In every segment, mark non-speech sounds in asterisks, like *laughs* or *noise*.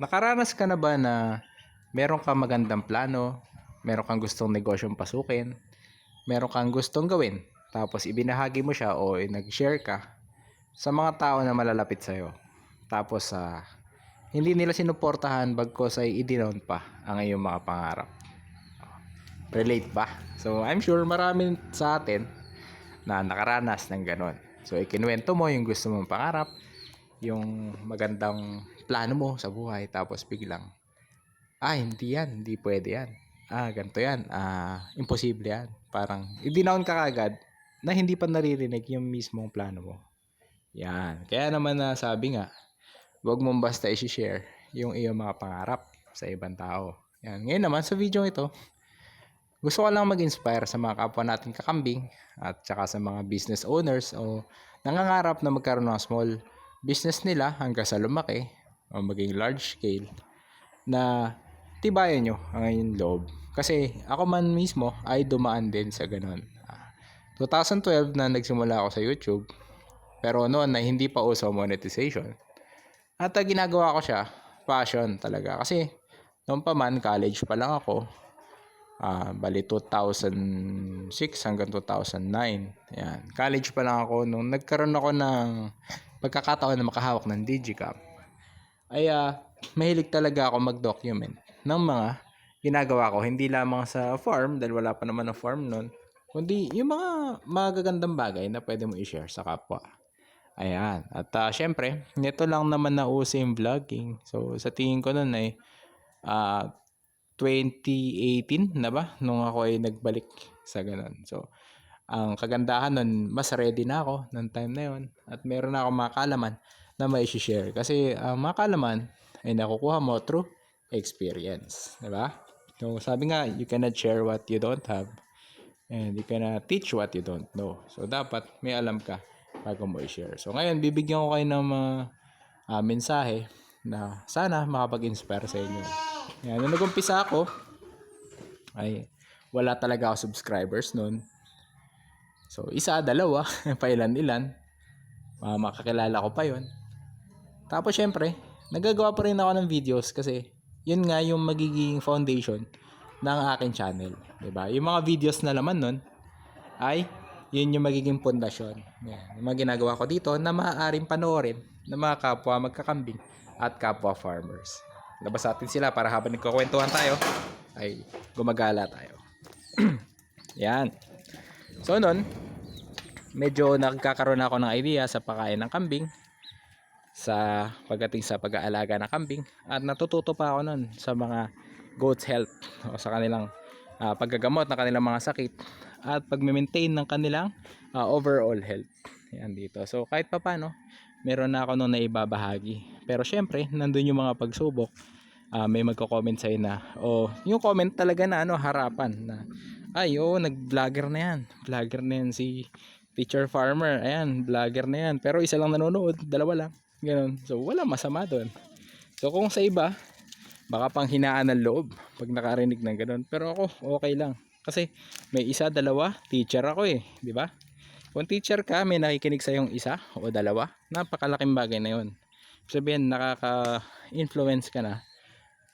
Nakaranas ka na ba na meron kang magandang plano, meron kang gustong negosyong pasukin, meron kang gustong gawin, tapos ibinahagi mo siya o nag-share ka sa mga tao na malalapit sa'yo. Tapos sa hindi nila sinuportahan bagkos ay idinown pa ang iyong mga pangarap. Relate ba? So I'm sure marami sa atin na nakaranas ng ganon. So ikinuwento mo yung gusto mong pangarap, yung magandang plano mo sa buhay, tapos biglang, ah hindi yan, hindi pwede yan. Ah, ganito yan. Ah, imposible yan. Parang, idinown ka kagad na hindi pa naririnig yung mismong plano mo. Yan. Kaya naman na sabi nga, huwag mong basta i-share yung iyong mga pangarap sa ibang tao. Yan. Ngayon naman sa video ito, gusto ko lang mag-inspire sa mga kapwa nating kakambing at saka sa mga business owners o nangangarap na magkaroon ng small business nila hanggang sa lumaki o maging large scale na tibayan nyo ang inyong loob. Kasi ako man mismo ay dumaan din sa ganun. Ah, 2012 na nagsimula ako sa YouTube pero noon na hindi pa uso monetization. At ah, ginagawa ko siya, passion talaga. Kasi noon pa man, college pa lang ako. Ah, bali 2006 hanggang 2009. Yan. College pa lang ako nung nagkaroon ako ng pagkakataon na makahawak ng Digicam. Ay ah, mahilig talaga ako mag-document ng mga ginagawa ko. Hindi lamang sa farm, dahil wala pa naman ng farm noon. Kundi yung mga magagandang bagay na pwede mo i-share sa kapwa. Ayan. At ah, syempre, nito lang naman na uso yung vlogging. So, sa tingin ko nun ay ah, 2018 na ba? Nung ako ay nagbalik sa ganun. So, ang kagandahan nun, mas ready na ako ng time na yon At meron na ako mga kalaman na may share Kasi ang mga kalaman ay nakukuha mo through experience. Di ba? So, sabi nga, you cannot share what you don't have. And you cannot teach what you don't know. So, dapat may alam ka bago mo i-share. So, ngayon, bibigyan ko kayo ng mga ah, mensahe na sana makapag-inspire sa inyo. Yan, nung nag-umpisa ako, ay wala talaga ako subscribers noon. So, isa, dalawa, *laughs* pailan-ilan. Uh, makakilala ko pa yon. Tapos, syempre, nagagawa pa rin ako ng videos kasi yun nga yung magiging foundation ng aking channel. ba? Yung mga videos na laman nun ay yun yung magiging pundasyon. Yan. Yung mga ginagawa ko dito na maaaring panoorin ng mga kapwa magkakambing at kapwa farmers. Labas natin sila para habang nagkukwentuhan tayo ay gumagala tayo. *clears throat* Yan. So nun, medyo nagkakaroon ako ng idea sa pagkain ng kambing sa pagdating sa pag-aalaga ng kambing at natututo pa ako nun sa mga goats health o sa kanilang uh, paggagamot ng kanilang mga sakit at pag-maintain ng kanilang uh, overall health. Yan dito. So kahit pa paano meron na ako nung naibabahagi pero syempre nandun yung mga pagsubok uh, may magko-comment sa'yo na o yung comment talaga na ano harapan na ay oo nag-vlogger na yan vlogger na yan si teacher farmer ayan vlogger na yan pero isa lang nanonood dalawa lang Ganun. So, wala masama doon. So, kung sa iba, baka pang hinaan ng loob pag nakarinig ng ganun. Pero ako, okay lang. Kasi may isa, dalawa, teacher ako eh. di ba? Kung teacher ka, may nakikinig sa yung isa o dalawa, napakalaking bagay na yun. Sabihin, nakaka-influence ka na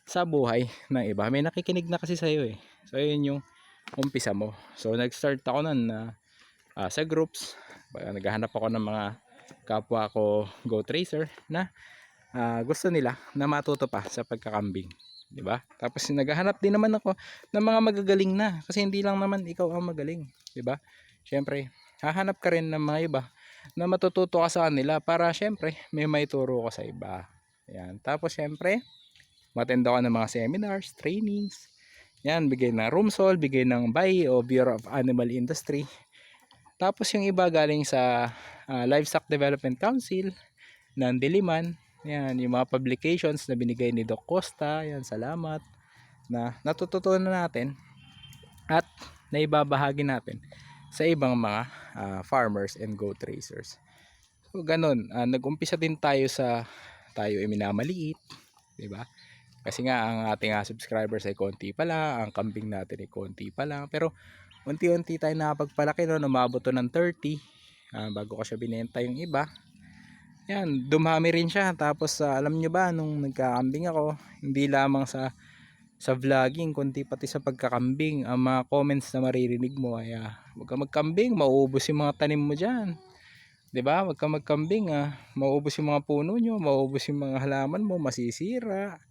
sa buhay ng iba. May nakikinig na kasi sa iyo eh. So, yun yung umpisa mo. So, nag-start ako nun na uh, sa groups. Naghahanap ako ng mga kapwa ko go tracer na uh, gusto nila na matuto pa sa pagkakambing. 'di ba? Tapos naghahanap din naman ako ng mga magagaling na kasi hindi lang naman ikaw ang magaling, 'di ba? Syempre, hahanap ka rin ng mga iba na matututo ka sa kanila para syempre may maituro ko sa iba. Yan. Tapos syempre, matenda ko ng mga seminars, trainings. Yan, bigay ng Roomsol, bigay ng BAI o Bureau of Animal Industry. Tapos yung iba galing sa uh, Livestock Development Council ng Diliman. Yan, yung mga publications na binigay ni Doc Costa. Yan, salamat na natututunan natin at naibabahagi natin sa ibang mga uh, farmers and goat racers. So ganun, uh, nag-umpisa din tayo sa tayo ay minamaliit, 'di ba? Kasi nga ang ating uh, subscribers ay konti pa lang, ang kambing natin ay konti pa lang. Pero unti-unti tayo nakapagpalaki no, umabot to ng 30 uh, bago ko siya binenta yung iba yan, dumami rin siya. Tapos ah, alam nyo ba, nung nagkakambing ako, hindi lamang sa sa vlogging, kundi pati sa pagkakambing, ang mga comments na maririnig mo ay ah, huwag ka magkambing, mauubos yung mga tanim mo dyan. 'Di ba? Huwag ka magkambing ah, mauubos yung mga puno nyo, mauubos yung mga halaman mo, masisira.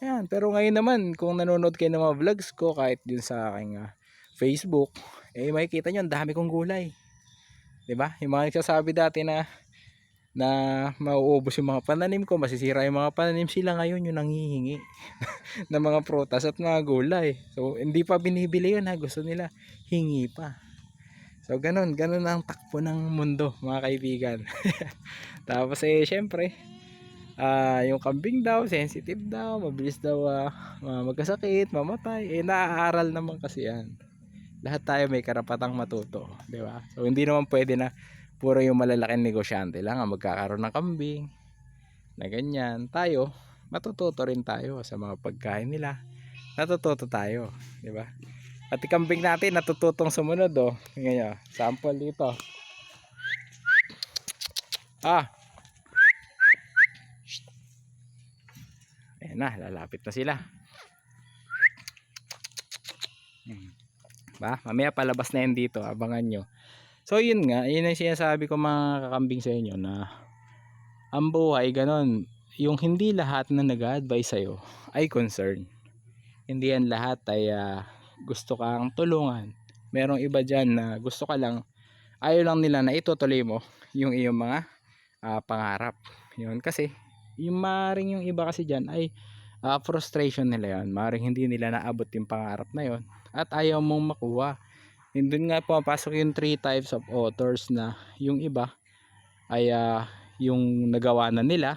Yan, pero ngayon naman, kung nanonood kayo ng mga vlogs ko, kahit dun sa aking ah, Facebook, eh makikita nyo, ang dami kong gulay. ba? Yung mga nagsasabi dati na na mauubos yung mga pananim ko, masisira yung mga pananim sila ngayon yung nanghihingi *laughs* ng mga prutas at mga gulay. So, hindi pa binibili yun ha, gusto nila hingi pa. So, ganun, ganun ang takbo ng mundo, mga kaibigan. *laughs* Tapos eh, syempre, ah yung kambing daw, sensitive daw, mabilis daw ah, magkasakit, mamatay. Eh, naaaral naman kasi yan. Lahat tayo may karapatang matuto, di ba? So, hindi naman pwede na puro yung malalaking negosyante lang ang magkakaroon ng kambing na ganyan. Tayo, matututo rin tayo sa mga pagkain nila. Natututo tayo, di ba? Pati kambing natin natututong sumunod oh. Ngayon, sample dito. Ah. Ayan na, lalapit na sila. Hmm. Ba, mamaya palabas na yan dito, abangan nyo. So yun nga, yun ang sinasabi ko mga kakambing sa inyo na ang buhay ganon, yung hindi lahat na nag-advise sa'yo ay concern. Hindi yan lahat ay ah, gusto kang tulungan. Merong iba dyan na gusto ka lang, ayaw lang nila na itutuloy mo yung iyong mga ah, pangarap. Yun kasi, yung maring yung iba kasi dyan ay ah, frustration nila yan. Maring hindi nila naabot yung pangarap na yon at ayaw mong makuha. Yun dun nga pumapasok yung three types of authors na yung iba ay ah, yung nagawa na nila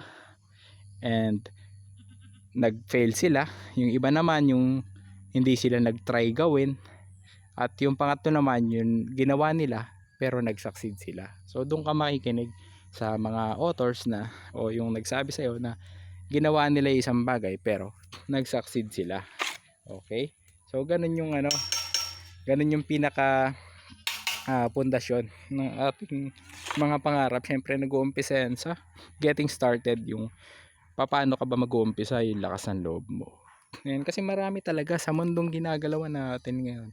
and nag-fail sila. Yung iba naman yung hindi sila nag-try gawin at yung pangatlo naman yung ginawa nila pero nag-succeed sila. So doon ka makikinig sa mga authors na o yung nagsabi sa'yo na ginawa nila isang bagay pero nag-succeed sila. Okay? So ganun yung ano, ganun yung pinaka ah, pundasyon ng ating mga pangarap. Siyempre nag-uumpisa yan sa getting started yung paano ka ba mag-uumpisa yung lakas ng loob mo. Ngayon, kasi marami talaga sa mundong ginagalawan natin ngayon.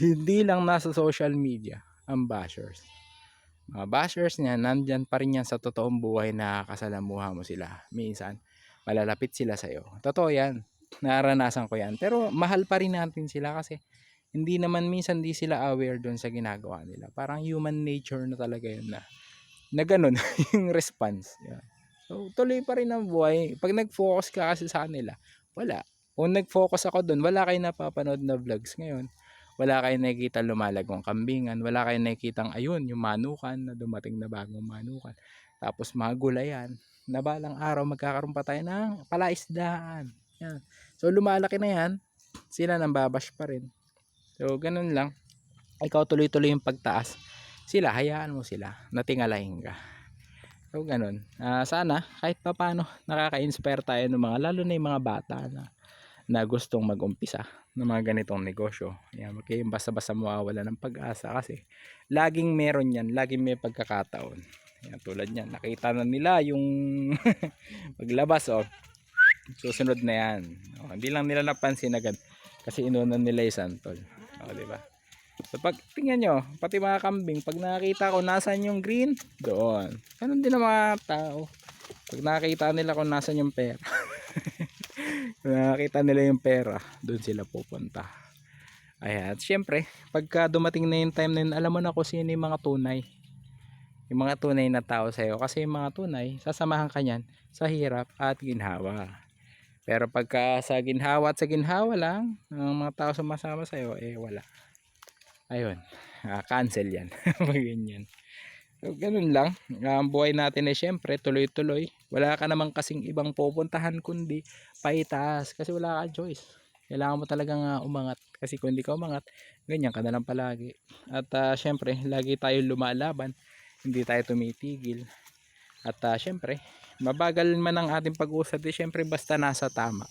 Hindi lang nasa social media ang bashers. Mga bashers niya, nandyan pa rin yan sa totoong buhay na kasalamuha mo sila. Minsan, malalapit sila sa'yo. Totoo yan. Naranasan ko yan. Pero mahal pa rin natin sila kasi hindi naman minsan di sila aware doon sa ginagawa nila. Parang human nature na talaga yun na, na ganun *laughs* yung response. Yan. So, tuloy pa rin ang buhay. Pag nag-focus ka kasi sa kanila, wala. Kung nag-focus ako doon, wala kayo napapanood na vlogs ngayon. Wala kayo nakikita lumalagong kambingan. Wala kayo nakikita ayun, yung manukan na dumating na bagong manukan. Tapos mga gulayan. Na balang araw magkakaroon pa tayo ng palaisdaan. Yan. So lumalaki na yan. Sila nang babash pa rin. So ganun lang. Ikaw tuloy-tuloy yung pagtaas. Sila, hayaan mo sila. Natingalahin ka. So ganun. Ah, sana kahit pa paano nakaka-inspire tayo ng mga lalo na yung mga bata na na gustong mag-umpisa ng mga ganitong negosyo. Yan, okay, basta-basta mawawala ng pag-asa kasi laging meron yan, laging may pagkakataon. Yan, tulad yan, nakita na nila yung *laughs* paglabas, oh. Susunod na yan. Oh, hindi lang nila napansin agad kasi inunan nila yung santol. Oh, di ba? So pag tingnan nyo, pati mga kambing, pag nakakita ko nasan yung green, doon. Ganun din ang mga tao. Pag nakakita nila kung nasan yung pera. *laughs* nakakita nila yung pera, doon sila pupunta. Ayan. At syempre, pagka dumating na yung time na yun, alam mo na kung sino yung mga tunay. Yung mga tunay na tao sa'yo. Kasi yung mga tunay, sasamahan ka niyan sa hirap at ginhawa. Pero pagka sa ginhawa at sa ginhawa lang, ang mga tao sumasama sa'yo, eh wala. Ayun. Ah, cancel yan. *laughs* Pag ganyan. So, ganun lang. Ah, Ang buhay natin ay syempre tuloy-tuloy. Wala ka namang kasing ibang pupuntahan kundi paitaas. Kasi wala kang choice. Kailangan mo talagang ah, umangat. Kasi kung hindi ka umangat, ganyan ka na lang palagi. At ah, syempre, lagi tayo lumalaban. Hindi tayo tumitigil. At ah, syempre, mabagal man ang ating pag-usad. Eh, syempre, basta nasa tama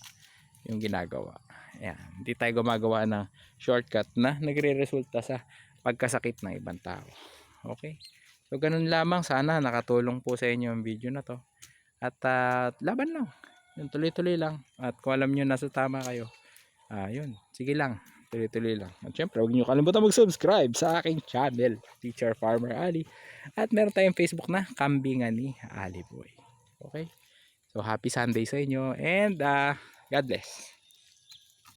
yung ginagawa. Ayan. Hindi tayo gumagawa ng shortcut na nagre-resulta sa pagkasakit ng ibang tao. Okay? So ganun lamang sana nakatulong po sa inyo ang video na to. At ah, laban lang. Yung tuloy-tuloy lang. At kung alam nyo nasa tama kayo. Ah, yun. Sige lang. Tuloy-tuloy lang. At syempre, huwag nyo kalimutan mag-subscribe sa aking channel, Teacher Farmer Ali. At meron tayong Facebook na, Kambingan ni Ali Boy. Okay? So, happy Sunday sa inyo. And, ah, God bless.